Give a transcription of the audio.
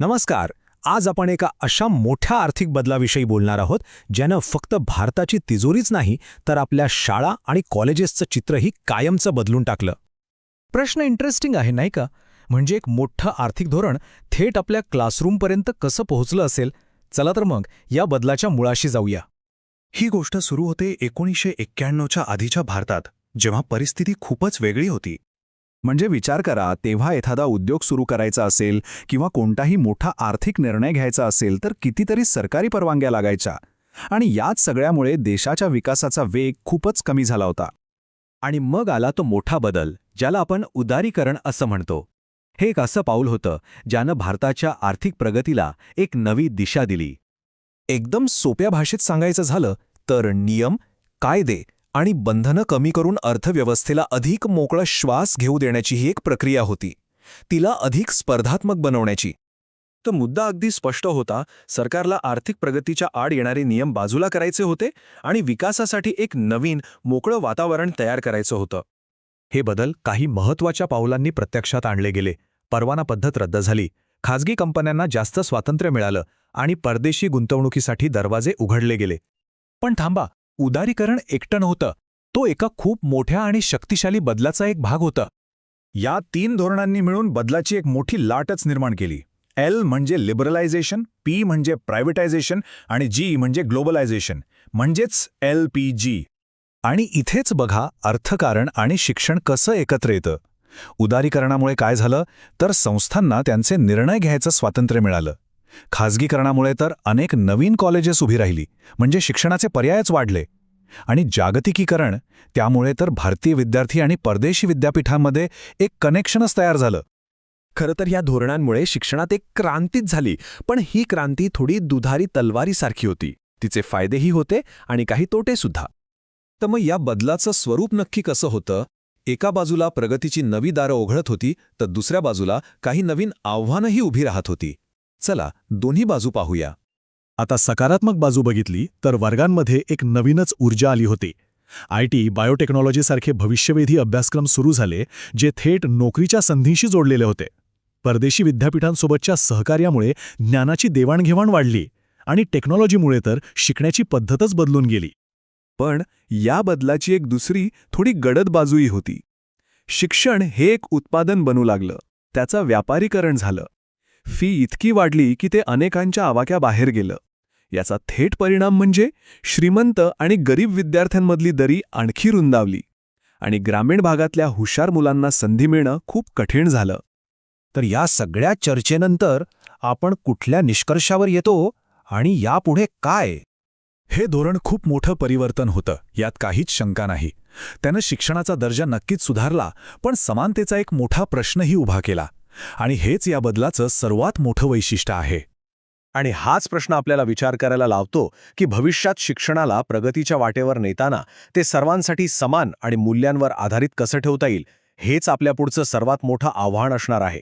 नमस्कार. आज आपण एका अशा मोठ्या आर्थिक बदलाविषयी बोलणार आहोत ज्यानं फक्त भारताची तिजोरीच नाही तर आपल्या शाळा आणि कॉलेजेसचं चित्रही कायमचं बदलून टाकलं. प्रश्न इंटरेस्टिंग आहे नाही का? म्हणजे एक मोठं आर्थिक धोरण थेट आपल्या क्लासरूमपर्यंत कसं पोहोचलं असेल? चला तर मग या बदलाच्या मुळाशी जाऊया. ही गोष्ट सुरू होते एकोणीसशे एक्क्याण्णवच्या आधीच्या भारतात जेव्हा परिस्थिती खूपच वेगळी होती. म्हणजे विचार करा तेव्हा एखादा उद्योग सुरू करायचा असेल किंवा कोणताही मोठा आर्थिक निर्णय घ्यायचा असेल तर कितीतरी सरकारी परवानग्या लागायच्या. आणि याच सगळ्यामुळे देशाच्या विकासाचा वेग खूपच कमी झाला होता. आणि मग आला तो मोठा बदल ज्याला आपण उदारीकरण असं म्हणतो. हे एक असं पाऊल होतं ज्यानं भारताच्या आर्थिक प्रगतीला एक नवी दिशा दिली. एकदम सोप्या भाषेत सांगायचं झालं तर नियम कायदे आणि बंधनं कमी करून अर्थव्यवस्थेला अधिक मोकळा श्वास घेऊ देण्याची ही एक प्रक्रिया होती. तिला अधिक स्पर्धात्मक बनवण्याची. तर मुद्दा अगदी स्पष्ट होता. सरकारला आर्थिक प्रगतीच्या आड येणारे नियम बाजूला करायचे होते आणि विकासासाठी एक नवीन मोकळं वातावरण तयार करायचं होतं. हे बदल काही महत्त्वाच्या पावलांनी प्रत्यक्षात आणले गेले. परवाना पद्धत रद्द झाली. खाजगी कंपन्यांना जास्त स्वातंत्र्य मिळालं आणि परदेशी गुंतवणुकीसाठी दरवाजे उघडले गेले. पण थांबा उदारीकरण एकटं नव्हतं. तो एका खूप मोठ्या आणि शक्तिशाली बदलाचा एक भाग होता. या तीन धोरणांनी मिळून बदलाची एक मोठी लाटच निर्माण केली. एल म्हणजे लिबरलायझेशन पी म्हणजे प्रायव्हेटायझेशन आणि जी म्हणजे ग्लोबलायझेशन. म्हणजेच एल पी जी. आणि इथेच बघा अर्थकारण आणि शिक्षण कसं एकत्र येतं. उदारीकरणामुळे काय झालं? तर संस्थांना त्यांचे निर्णय घ्यायचं स्वातंत्र्य मिळालं. खाजगीकरणामुळे तर अनेक नवीन कॉलेजेस उभी राहिली म्हणजे शिक्षणाचे पर्यायच वाढले. आणि जागतिकीकरण त्यामुळे तर भारतीय विद्यार्थी आणि परदेशी विद्यापीठांमध्ये एक कनेक्शनच तयार झालं. खरं तर या धोरणांमुळे शिक्षणात एक क्रांतीच झाली पण ही क्रांती थोडी दुधारी तलवारीसारखी होती. तिचे फायदेही होते आणि काही तोटेसुद्धा. तर मग या बदलाचं स्वरूप नक्की कसं होतं? एका बाजूला प्रगतीची नवी दारं ओघळत होती तर दुसऱ्या बाजूला काही नवीन आव्हानंही उभी राहत होती. चला दोन्ही बाजू पाहूया. आता सकारात्मक बाजू बघितली तर वर्गांमध्ये एक नवीनच ऊर्जा आली होती. आय टी बायोटेक्नॉलॉजीसारखे भविष्यवेधी अभ्यासक्रम सुरू झाले जे थेट नोकरीच्या संधींशी जोडलेले होते. परदेशी विद्यापीठांसोबतच्या सहकार्यामुळे ज्ञानाची देवाणघेवाण वाढली आणि टेक्नॉलॉजीमुळे तर शिकण्याची पद्धतच बदलून गेली. पण या बदलाची एक दुसरी थोडी गडद बाजूही होती. शिक्षण हे एक उत्पादन बनू लागलं. त्याचं व्यापारीकरण झालं. फी इतकी वाढली की ते अनेकांच्या आवाक्या बाहेर गेलं. याचा थेट परिणाम म्हणजे श्रीमंत आणि गरीब विद्यार्थ्यांमधली दरी आणखी रुंदावली आणि ग्रामीण भागातल्या हुशार मुलांना संधी मिळणं खूप कठीण झालं. तर या सगळ्या चर्चेनंतर आपण कुठल्या निष्कर्षावर येतो आणि यापुढे काय? हे धोरण खूप मोठं परिवर्तन होतं यात काहीच शंका नाही. त्यानं शिक्षणाचा दर्जा नक्कीच सुधारला पण समानतेचा एक मोठा प्रश्नही उभा केला. आणि हेच या बदलाचं सर्वात मोठं वैशिष्ट्य आहे. आणि हाच प्रश्न आपल्याला विचार करायला लावतो की भविष्यात शिक्षणाला प्रगतीच्या वाटेवर नेताना ते सर्वांसाठी समान आणि मूल्यांवर आधारित कसं ठेवता येईल हेच आपल्या पुढचं सर्वात मोठं आव्हान असणार आहे.